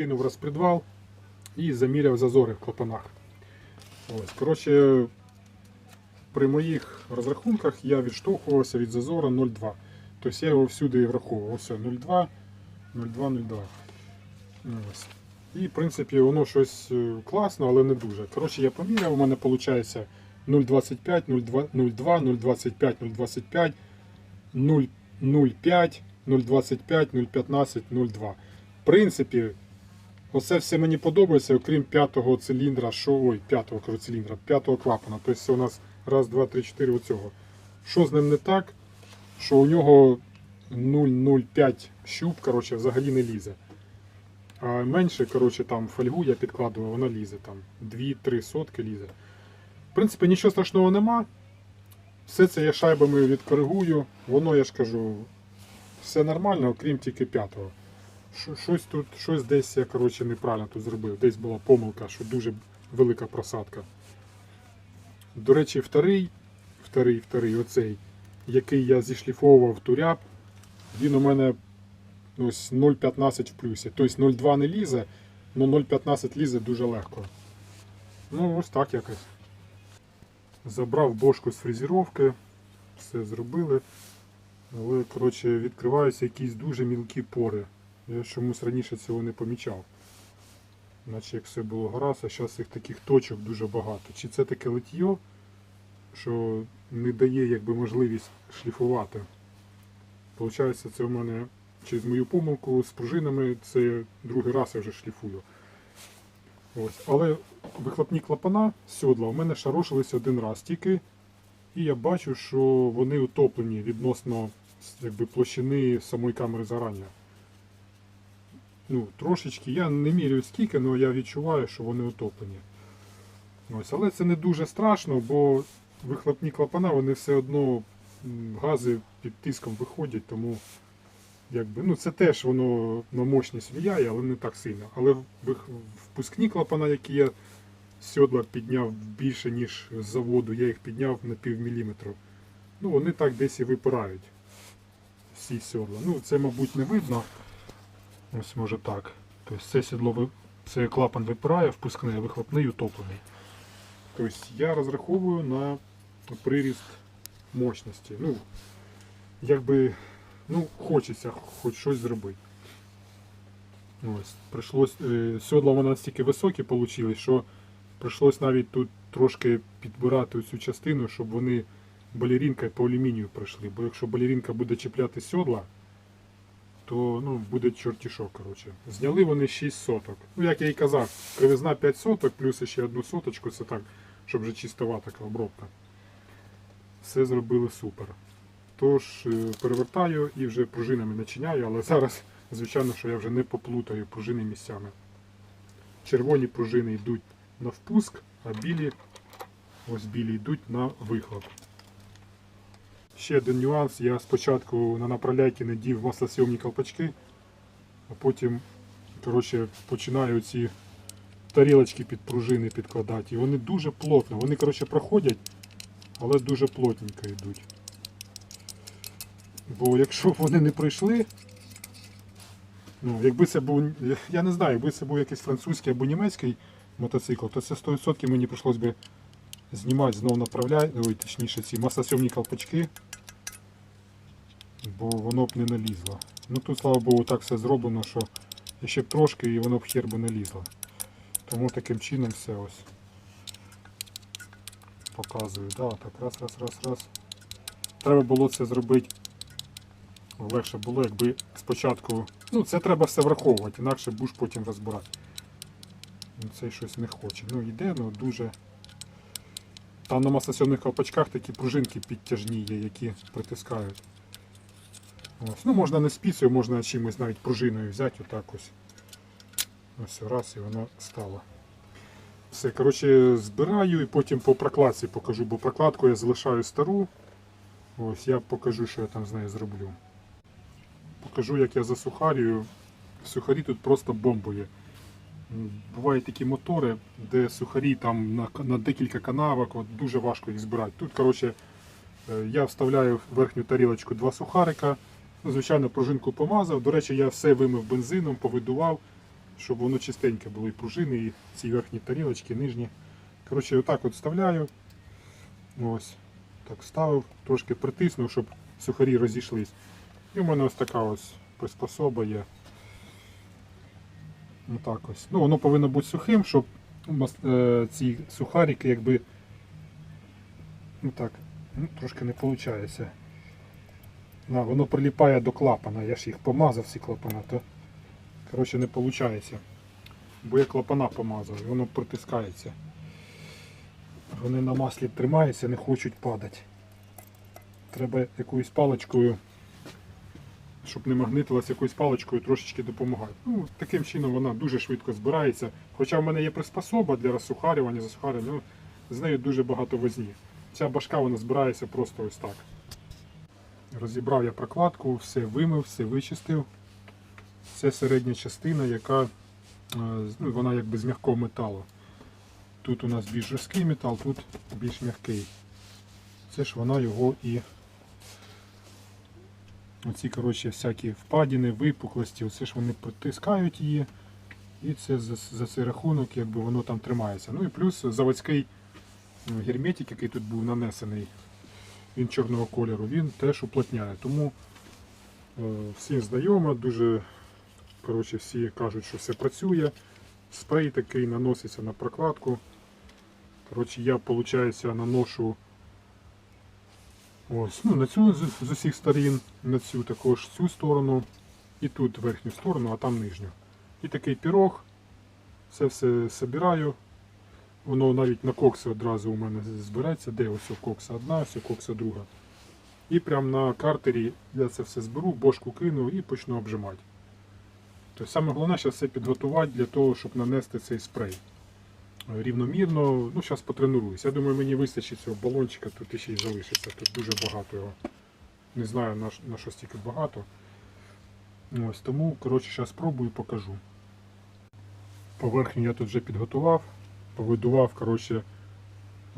кинув розпредвал і заміряв зазори в клапанах. Ось, коротше, при моїх розрахунках я відштовхувався від зазора 0,2. Тобто я його всюди враховував. Ось 0,2, 0,2, 0,2. Ось. І, в принципі, воно щось е, класно, але не дуже. Коротше, я поміряв, у мене виходить 0,25, 0,2, 0,2, 0,25, 0,25, 0, 0,5, 0,25, 0,15, 0,2. В принципі, оце все мені подобається, окрім п'ятого циліндра, що, ой, п'ятого циліндра, п'ятого клапана. Тобто це у нас раз, два, три, чотири оцього. Що з ним не так? Що у нього 0,05 щуп, коротше, взагалі не лізе. А менше, коротше, там фольгу я підкладував, вона лізе там 2-3 сотки лізе. В принципі, нічого страшного нема. Все це я шайбами відкоригую. Воно, я ж кажу, все нормально, окрім тільки п'ятого. Що- Щось тут, щось десь я коротше, неправильно тут зробив. Десь була помилка, що дуже велика просадка. До речі, вторий, вторий, вторий, оцей, який я зішліфовував туряб, він у мене ось 0,15 в плюсі. Тобто 0,2 не лізе, але 0,15 лізе дуже легко. Ну, ось так якось. Забрав бошку з фрезеровки, все зробили. Але, коротше, відкриваються якісь дуже мілкі пори. Я чомусь раніше цього не помічав. Наче як все було гаразд, а зараз їх таких точок дуже багато. Чи це таке литьо, що не дає якби, можливість шліфувати. Получається, це у мене через мою помилку з пружинами, це другий раз я вже шліфую. Ось. Але вихлопні клапана сьодла у мене шарошились один раз тільки. І я бачу, що вони утоплені відносно якби, площини самої камери загорання. Ну, трошечки, я не міряю скільки, але я відчуваю, що вони утоплені. Ось, але це не дуже страшно, бо вихлопні клапана вони все одно гази під тиском виходять, тому якби, ну, це теж воно на мощність впливає, але не так сильно. Але впускні клапана, які я з сьодла підняв більше, ніж з заводу, я їх підняв на пів міліметру. Ну, вони так десь і випирають. Всі сьодла. Ну, це, мабуть, не видно. Ось може так. Тобто це сідло це клапан випирає, впускний, а вихлопний утоплений. Тобто я розраховую на приріст мощності. Ну, якби, ну, хочеться хоч щось зробити. Ось, прийшлось, е, сьодла вони настільки високі вийшли, що прийшлось навіть тут трошки підбирати цю частину, щоб вони балерінкою по алюмінію пройшли. Бо якщо балерінка буде чіпляти сьодла, то ну, буде чортішок. Коротше. Зняли вони 6 соток. Ну, як я і казав, кривизна 5 соток, плюс ще одну соточку, це так, щоб вже чистова така обробка. Все зробили супер. Тож е, перевертаю і вже пружинами начиняю, але зараз, звичайно, що я вже не поплутаю пружини місцями. Червоні пружини йдуть на впуск, а білі, ось білі йдуть на вихлоп. Ще один нюанс. Я спочатку на направляйки надів маслосйомні колпачки, а потім коротше, починаю ці тарілочки під пружини підкладати. І вони дуже плотно. Вони коротше, проходять, але дуже плотненько йдуть. Бо якщо б вони не пройшли, ну, якби це був, я не знаю, якби це був якийсь французький або німецький мотоцикл, то це 100% мені прийшлось би знімати знову направляй, ой, точніше ці маслосйомні колпачки, бо воно б не налізло. Ну тут, слава Богу, так все зроблено, що ще б трошки і воно б хер би налізло. Тому таким чином все ось показую. Да, так, раз, раз, раз, раз. Треба було це зробити. Легше було, якби спочатку. Ну, це треба все враховувати, інакше будеш потім розбирати. Ну, Цей щось не хоче. Ну йде, ну дуже. Там на маслосьомних колпачках такі пружинки підтяжні є, які притискають. Ось. Ну, можна не спіцею, можна чимось навіть пружиною взяти, отак ось. Ось раз і воно стало. Все, коротше, збираю і потім по прокладці покажу, бо прокладку я залишаю стару. Ось я покажу, що я там з нею зроблю. Покажу, як я засухарюю. Сухарі тут просто бомбою. М, Бувають такі мотори, де сухарі там на, на декілька канавок, от дуже важко їх збирати. Тут, коротше, е, я вставляю в верхню тарілочку два сухарика. Ну, Звичайно, пружинку помазав. До речі, я все вимив бензином, повидував, щоб воно чистеньке було і пружини, і ці верхні тарілочки, нижні. Коротше, отак от вставляю. Ось. Так ставив, трошки притиснув, щоб сухарі розійшлись. І в мене ось така ось приспособа є. Отак ось. Ну, воно повинно бути сухим, щоб е, ці сухарики якби. Ну так, ну, трошки не виходить. Воно приліпає до клапана. Я ж їх помазав, ці клапана, то коротше не виходить. Бо я клапана помазав, і воно притискається. Вони на маслі тримаються, не хочуть падати. Треба якоюсь паличкою, щоб не магнитилася якоюсь паличкою, трошечки допомагати. Ну, таким чином вона дуже швидко збирається. Хоча в мене є приспособа для розсухарювання, засухарювання, ну, з нею дуже багато возні. Ця башка вона збирається просто ось так. Розібрав я прокладку, все вимив, все вичистив. Це середня частина, яка е, ну, вона якби з м'якого металу. Тут у нас більш жорсткий метал, тут більш м'який. Це ж вона його і оці коротше, всякі впадіни, випуклості, оце ж вони притискають її. І це за, за цей рахунок якби воно там тримається. Ну і плюс заводський е, герметик, який тут був нанесений, він чорного кольору, він теж уплотняє. Тому е, всім знайомо, дуже коротше, всі кажуть, що все працює. Спрей такий наноситься на прокладку. Коротше, я, виходить, наношу ось, ну, на цю з, усіх сторін, на цю також цю сторону, і тут верхню сторону, а там нижню. І такий пірог. Це все збираю. Воно навіть на кокси одразу у мене збереться, де ось кокса одна, ось кокса друга. І прямо на картері я це все зберу, бошку кину і почну обжимати. Тобто саме головне зараз все підготувати для того, щоб нанести цей спрей. Рівномірно, ну зараз потренуюсь. Я думаю, мені вистачить цього балончика, тут ще й залишиться. Тут дуже багато його. Не знаю на, на що стільки багато. Ось, тому, коротше, зараз спробую покажу. Поверхню я тут вже підготував, повидував, коротше,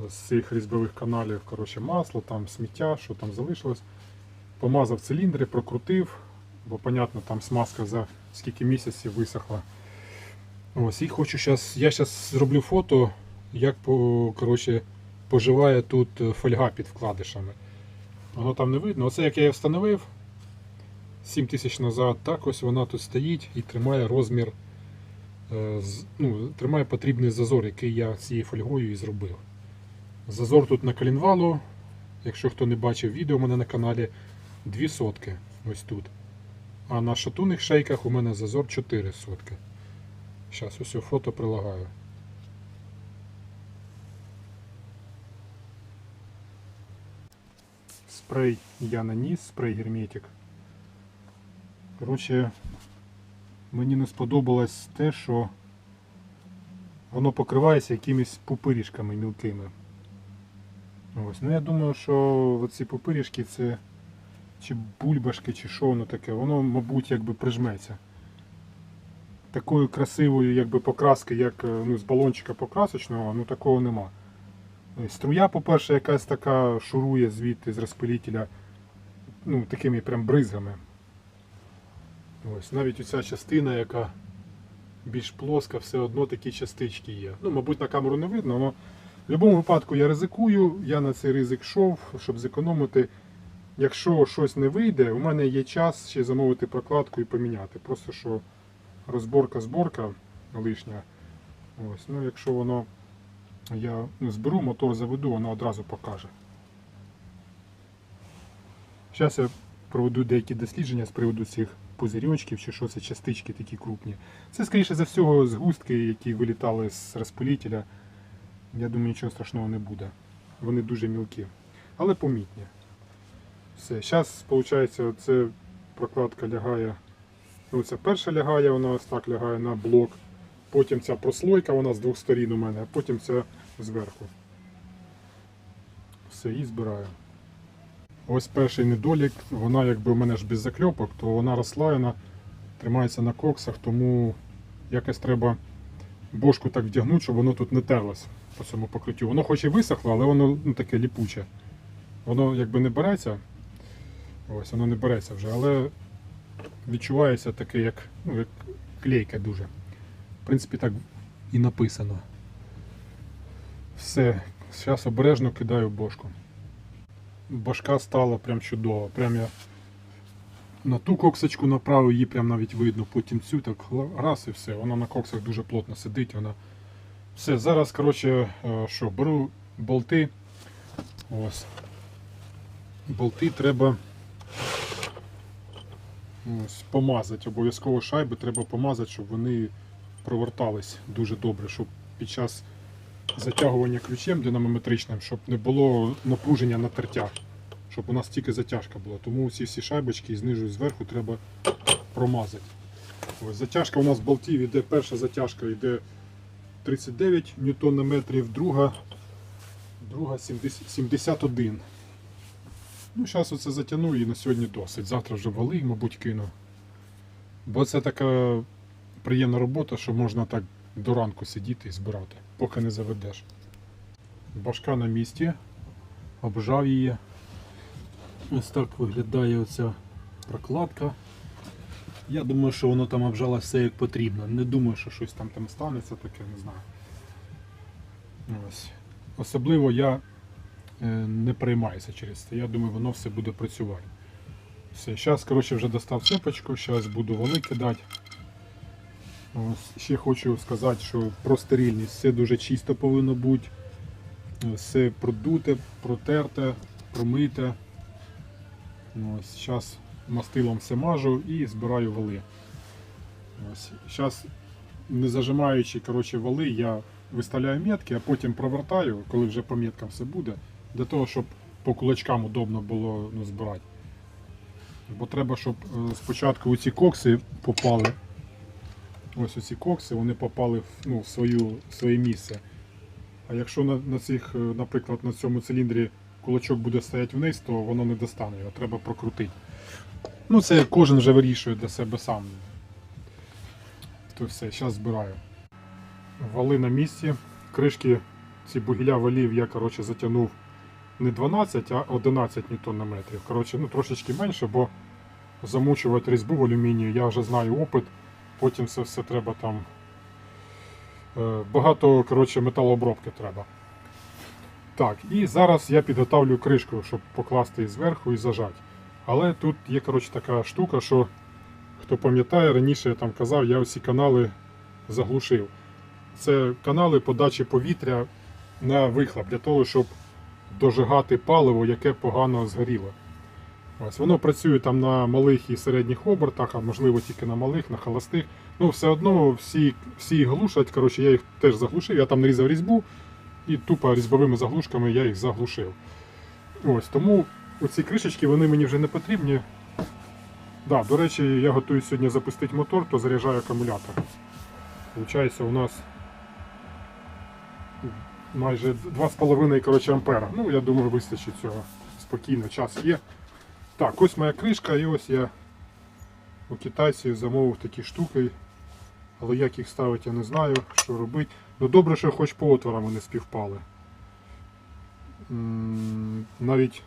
з цих різьбових каналів коротше, масло, там сміття, що там залишилось. Помазав циліндри, прокрутив, бо, понятно, там смазка за скільки місяців висохла. Ось, і хочу зараз, я зараз зроблю фото, як по, коротше, поживає тут е, фольга під вкладишами. Воно там не видно. Оце як я її встановив 7 тисяч назад, так ось вона тут стоїть і тримає розмір, ну, тримає потрібний зазор, який я цією фольгою і зробив. Зазор тут на колінвалу, якщо хто не бачив відео у мене на каналі, 2 сотки ось тут. А на шатунних шейках у мене зазор 4 сотки. Зараз ось фото прилагаю. Спрей я наніс, спрей герметик. Коротше, мені не сподобалось те, що воно покривається якимись пупирішками мілкими. Ось. Ну я думаю, що ці пупирішки це чи бульбашки, чи що воно таке, воно, мабуть, якби прижметься. Такої красивої якби, покраски, як е, ну, з балончика покрасочного, ну такого нема. Е, Струя, по-перше, якась така шурує звідти з розпилителя ну, такими прям бризгами. Ось, навіть оця частина, яка більш плоска, все одно такі частички є. Ну, мабуть, на камеру не видно, але в будь-якому випадку я ризикую, я на цей ризик йшов, щоб зекономити. Якщо щось не вийде, у мене є час ще замовити прокладку і поміняти. Просто що розборка, зборка лишня. Ось, ну, якщо воно я зберу, мотор заведу, воно одразу покаже. Зараз я проведу деякі дослідження з приводу цих пузирьочків, чи що це частички такі крупні. Це, скоріше за всього, згустки, які вилітали з розпилителя. Я думаю, нічого страшного не буде. Вони дуже мілкі, але помітні. Все, зараз, виходить, це прокладка лягає. Ну, перша лягає, вона ось так лягає на блок. Потім ця прослойка, вона з двох сторін у мене, а потім ця зверху. Все, і збираю. Ось перший недолік, вона якби у мене ж без закльопок, то вона розслоєна, тримається на коксах, тому якось треба бошку так вдягнути, щоб воно тут не терлось по цьому покриттю. Воно хоч і висохло, але воно ну, таке ліпуче. Воно якби не береться. Ось воно не береться вже, але відчувається таке, як, ну, як клейка дуже. В принципі, так і написано. Все, зараз обережно кидаю бошку. Башка стала прям чудово. Прям я на ту коксочку направив, її прям навіть видно, потім цю так раз і все. Вона на коксах дуже плотно сидить. Вона... Все, зараз, коротше, е, що, беру болти. Ось. Болти треба ось, помазати. Обов'язково шайби треба помазати, щоб вони провертались дуже добре, щоб під час затягування ключем динамометричним, щоб не було напруження на тертях, щоб у нас тільки затяжка була. Тому ці всі шайбочки знизу і зверху треба промазати. Ось, затяжка у нас в болтів іде, перша затяжка йде 39 ньютон на метрів, друга, друга 70 71. Ну, зараз оце затягну і на сьогодні досить. Завтра вже вали, мабуть, кину. Бо це така приємна робота, що можна так до ранку сидіти і збирати, поки не заведеш. Башка на місці, обжав її. Ось так виглядає оця прокладка. Я думаю, що воно там обжало все як потрібно. Не думаю, що щось там, там станеться таке, не знаю. Ось. Особливо я е, не переймаюся через це. Я думаю, воно все буде працювати. Все, зараз, коротше, вже достав цепочку, зараз буду вали кидати. Ось, ще хочу сказати, що про стерильність все дуже чисто повинно бути. Все продуте, протерте, промите. Ось, зараз мастилом все мажу і збираю вали. Ось, зараз, не зажимаючи коротше, вали, я виставляю метки, а потім провертаю, коли вже по меткам все буде, для того, щоб по кулачкам удобно було ну, збирати. Бо треба, щоб е, спочатку оці кокси попали. Ось оці кокси, вони попали в, ну, в, свою, в своє місце. А якщо на, на цих, е, наприклад, на цьому циліндрі кулачок буде стояти вниз, то воно не достане, його треба прокрутити. Ну, це кожен вже вирішує для себе сам. То все, зараз збираю. Вали на місці. Кришки, ці бугіля валів я коротше, затягнув не 12, а 11 ньютон-метрів. Коротше, ну, трошечки менше, бо замучувати різьбу в алюмінію, я вже знаю опит. Потім це все треба там. е, Багато коротше, металообробки треба. Так, і зараз я підготовлю кришку, щоб покласти її зверху і зажати. Але тут є коротше, така штука, що хто пам'ятає, раніше я там казав, я усі канали заглушив. Це канали подачі повітря на вихлоп для того, щоб дожигати паливо, яке погано згоріло. Ось воно працює там на малих і середніх обертах, а можливо тільки на малих, на холостих. Ну, все одно всі, всі їх глушать. Коротше, я їх теж заглушив. Я там нарізав різьбу і тупо різьбовими заглушками я їх заглушив. Ось тому оці кришечки вони мені вже не потрібні. Да, до речі, я готую сьогодні запустити мотор, то заряджаю акумулятор. Получається, у нас майже 2,5 коротше, ампера. Ну, я думаю, вистачить цього спокійно, час є. Так, ось моя кришка, і ось я у китайців замовив такі штуки. Але як їх ставити, я не знаю, що робити. Ну добре, що хоч по отворам вони співпали. Навіть.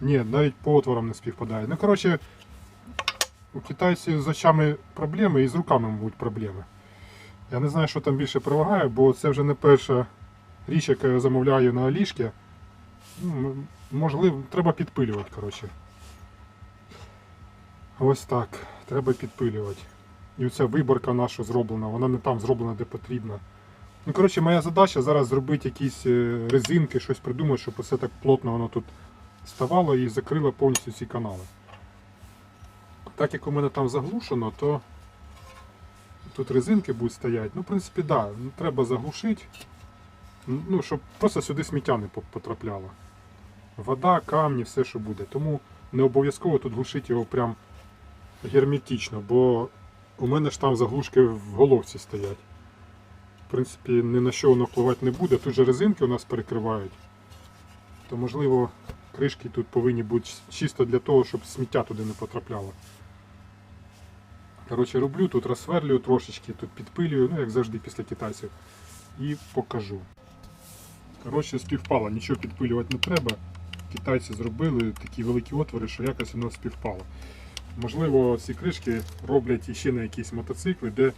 Ні, навіть по отворам не співпадає. Ну, коротше, у китайців з очами проблеми і з руками, мабуть, проблеми. Я не знаю, що там більше перевагає, бо це вже не перша річ, яку я замовляю на Алішки. Ну, можливо, треба підпилювати, коротше. Ось так. Треба підпилювати. І оця виборка наша зроблена, вона не там зроблена, де потрібно. Ну, коротше, моя задача зараз зробити якісь е, резинки, щось придумати, щоб все так плотно воно тут ставало і закрило повністю ці канали. Так як у мене там заглушено, то тут резинки будуть стояти. Ну, в принципі, так, да, треба заглушити, ну, щоб просто сюди сміття не потрапляло. Вода, камні, все, що буде. Тому не обов'язково тут глушити його прям герметично, бо у мене ж там заглушки в головці стоять. В принципі, ні на що воно впливати не буде. Тут же резинки у нас перекривають. То можливо кришки тут повинні бути чисто для того, щоб сміття туди не потрапляло. Коротше, роблю, тут розсверлюю трошечки, тут підпилюю, ну як завжди після китайців. І покажу. Коротше, співпало, нічого підпилювати не треба. Китайці зробили такі великі отвори, що якось воно співпало. Можливо, ці кришки роблять іще на якісь мотоцикли, де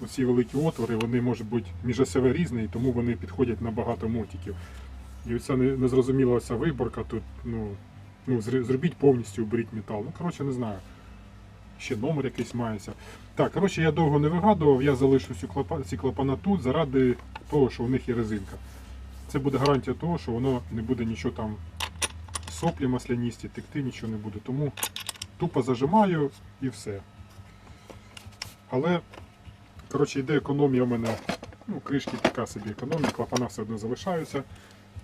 оці великі отвори, вони можуть бути міжосеве різні, тому вони підходять на багато мотиків. І оця незрозуміла оця виборка тут, ну, ну зробіть повністю, уберіть метал. Ну, коротше, не знаю. Ще номер якийсь мається. Так, коротше, я довго не вигадував, я залишу ці клапана тут заради того, що в них є резинка. Це буде гарантія того, що воно не буде нічого там соплі масляністі, текти нічого не буде. Тому тупо зажимаю і все. Але, коротше, йде економія у мене. Ну, кришки така собі економія, клапана все одно залишаються.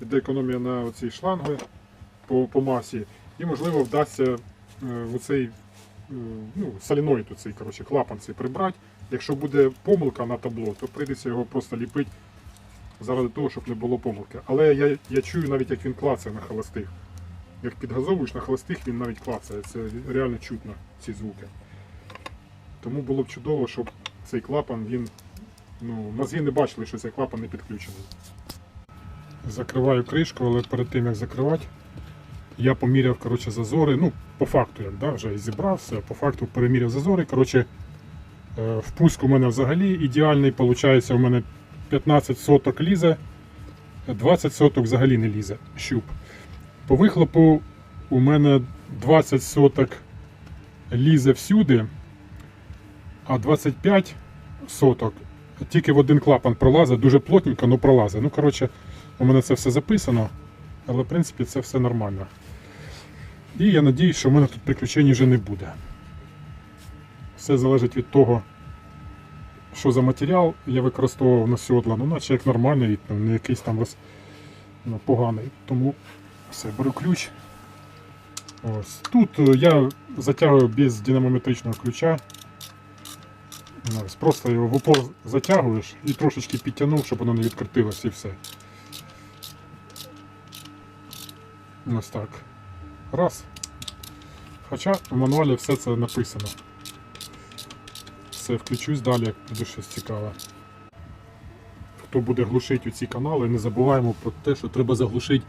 Йде економія на оцій шланги по, по масі. І можливо вдасться е, оцей е, ну, соліноїд оцей, коротше, клапан цей прибрати. Якщо буде помилка на табло, то прийдеться його просто ліпити заради того, щоб не було помилки. Але я, я чую навіть як він клацає на холостих. Як підгазовуєш на холостих, він навіть клацає. Це реально чутно, ці звуки. Тому було б чудово, щоб цей клапан, він. Ну, мозги не бачили, що цей клапан не підключений. Закриваю кришку, але перед тим як закривати, я поміряв коротше, зазори. Ну, по факту, як да, вже зібрав все, по факту переміряв зазори. Коротше, е, впуск у мене взагалі ідеальний. Виходить, у мене 15 соток лізе, 20 соток взагалі не лізе. Щуп. По вихлопу у мене 20 соток лізе всюди, а 25 соток тільки в один клапан пролазить, дуже плотненько, але пролазить. Ну, коротше, у мене це все записано, але в принципі це все нормально. І я сподіваюся, що в мене тут приключень вже не буде. Все залежить від того, що за матеріал я використовував на сьодла. Ну, наче як нормальний, не якийсь там ну, поганий. Тому все, беру ключ. Ось. Тут е, я затягую без динамометричного ключа. Ось, Просто його в упор затягуєш і трошечки підтягнув, щоб воно не відкрутилося і все. Ось так. Раз. Хоча в мануалі все це написано. Все, включусь далі, як буде щось цікаве. Хто буде глушити ці канали, не забуваємо про те, що треба заглушити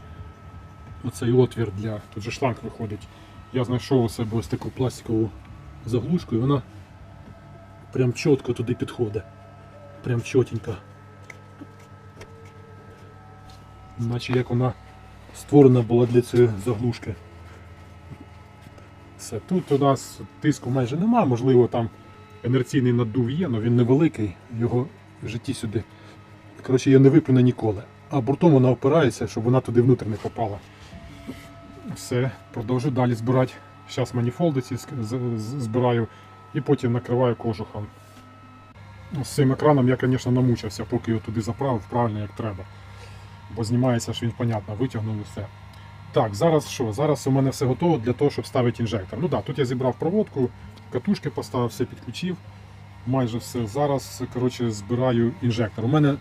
оцей отвір для. Тут же шланг виходить. Я знайшов у себе ось таку пластикову заглушку і вона прям чітко туди підходить. Прям чотенько. Наче як вона створена була для цієї заглушки. Все. Тут у нас тиску майже нема, можливо там інерційний наддув є, але він невеликий, його житті сюди. Коротше, я не виплюну ніколи. А бортом вона опирається, щоб вона туди внутрі не попала. Все, продовжую далі збирати. Зараз маніфолди ці збираю і потім накриваю кожухом. З цим екраном я, звісно, намучився, поки його туди заправив правильно як треба. Бо знімається ж він, понятно, і все. Так, зараз що? Зараз у мене все готово для того, щоб ставити інжектор. Ну так, да, тут я зібрав проводку, катушки поставив, все підключив. Майже все. Зараз коротше, збираю інжектор. У мене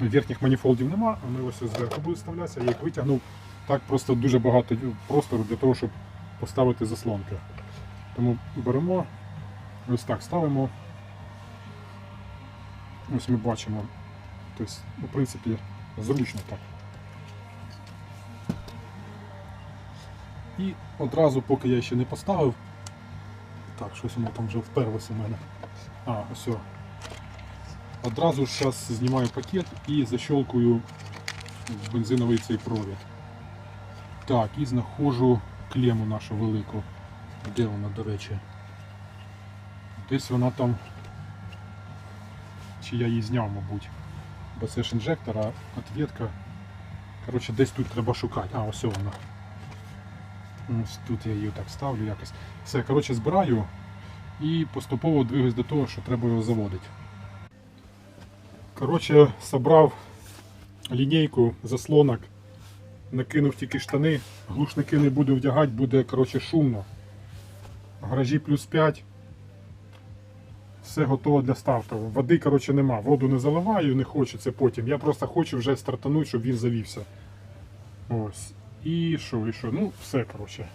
верхніх маніфолдів нема, вони ось зверху будуть вставлятися. Я їх витягнув. Так просто дуже багато простору для того, щоб поставити заслонки. Тому беремо, ось так ставимо. Ось ми бачимо. Тобто, ну, в принципі, зручно так. І одразу, поки я ще не поставив, так, щось воно там вже вперлося в мене. А, ось. Одразу ж зараз знімаю пакет і защелкую бензиновий цей провід. Так, і знаходжу клему нашу велику. Де вона, до речі? Десь вона там. Чи я її зняв, мабуть. Бо це ж інжектор, а ответка. Коротше, десь тут треба шукати. А, ось вона. Ось тут я її так ставлю якось. Все, коротше, збираю і поступово двигаюсь до того, що треба його заводити. Коротше, собрав лінійку заслонок, накинув тільки штани, глушники не буду вдягати, буде коротше, шумно. Гаражі плюс 5. Все готово для старту. Води коротше, нема. Воду не заливаю, не хочу це потім. Я просто хочу вже стартанути, щоб він завівся. Ось. І що, і що? Ну, все, коротше.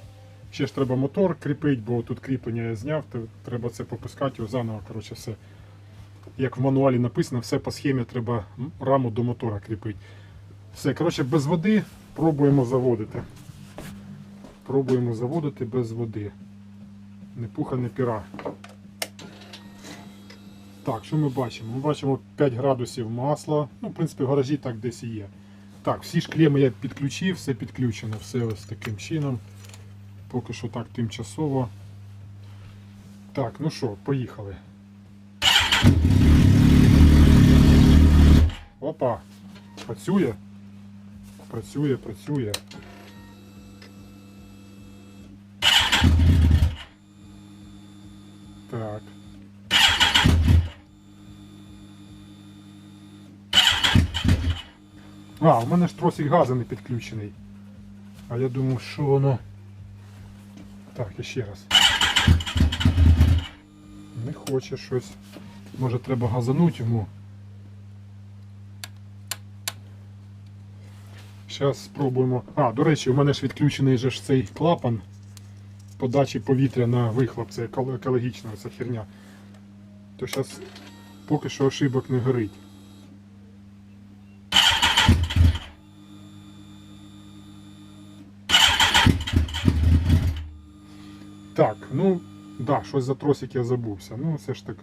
Ще ж треба мотор кріпити, бо тут кріплення я зняв, то треба це попускати його заново, коротше, все. Як в мануалі написано, все по схемі треба раму до мотора кріпити. Все, коротше, без води пробуємо заводити. Пробуємо заводити без води. Не пуха, не піра. Так, що ми бачимо? Ми бачимо 5 градусів масла. Ну, в принципі, в гаражі так десь і є. Так, всі ж клеми я підключив, все підключено, все ось таким чином. Поки що так тимчасово. Так, ну що, поїхали. Опа! Працює. Працює, працює. Так. А, у мене ж тросик газу не підключений. А я думав, що воно. Так, і ще раз. Не хоче щось. Може треба газануть йому. Зараз спробуємо. А, до речі, у мене ж відключений же ж цей клапан подачі повітря на вихлоп, це еко- екологічна ця херня. То зараз поки що ошибок не горить. Так, ну, щось за тросик я забувся. Ну, все ж так.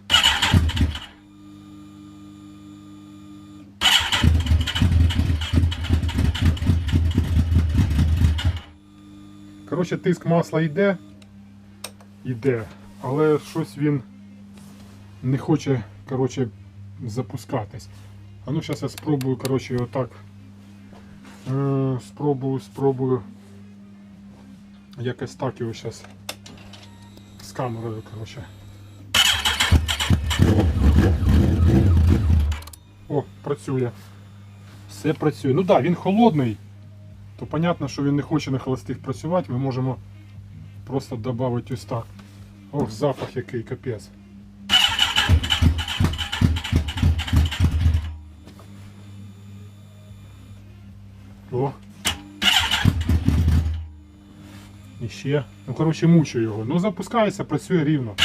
Коротше, тиск масла йде, йде, але щось він не хоче, коротше, запускатись. А ну зараз я спробую, коротше, отак. Е, спробую, спробую. Якось так його зараз камерою, коротше. О, працює. Все працює. Ну так, да, він холодний, то понятно, що він не хоче на холостих працювати. Ми можемо просто додати ось так. Ох, запах який капець. О. І ще. Ну, коротше, мучу його. Ну, запускається, працює рівно.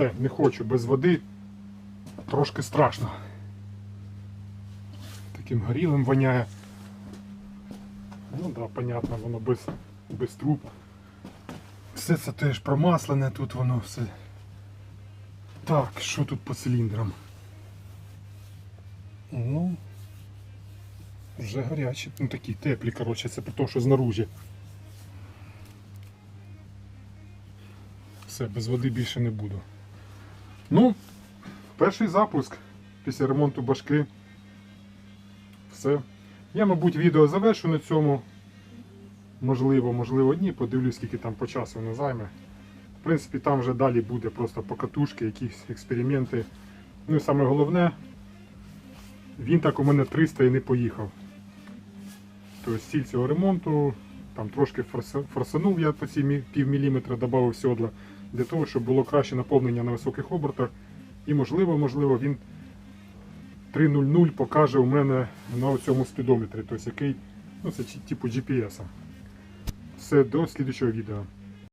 Все, не хочу без води. Трошки страшно. Таким горілим воняє. Ну так, да, понятно, воно без, без труб. Все це теж промаслене, тут воно все. Так, що тут по циліндрам? Ну, вже гарячі, ну такі теплі, коротше, це при тому, що знаружі. Все, без води більше не буду. Ну, перший запуск після ремонту башки. Все. Я, мабуть, відео завершу на цьому. Можливо, можливо, ні. Подивлюсь, скільки там по часу воно займе. В принципі, там вже далі буде просто покатушки, якісь експерименти. Ну і саме головне, він так у мене 300 і не поїхав. Тобто ціль цього ремонту, там трошки форсанув я по ці мі- пів міліметра, додав сьодла, для того, щоб було краще наповнення на високих обертах. І можливо, можливо, він 3.00 покаже у мене на цьому спідометрі, тобто який, ну це типу GPS. Все, до слідчого відео.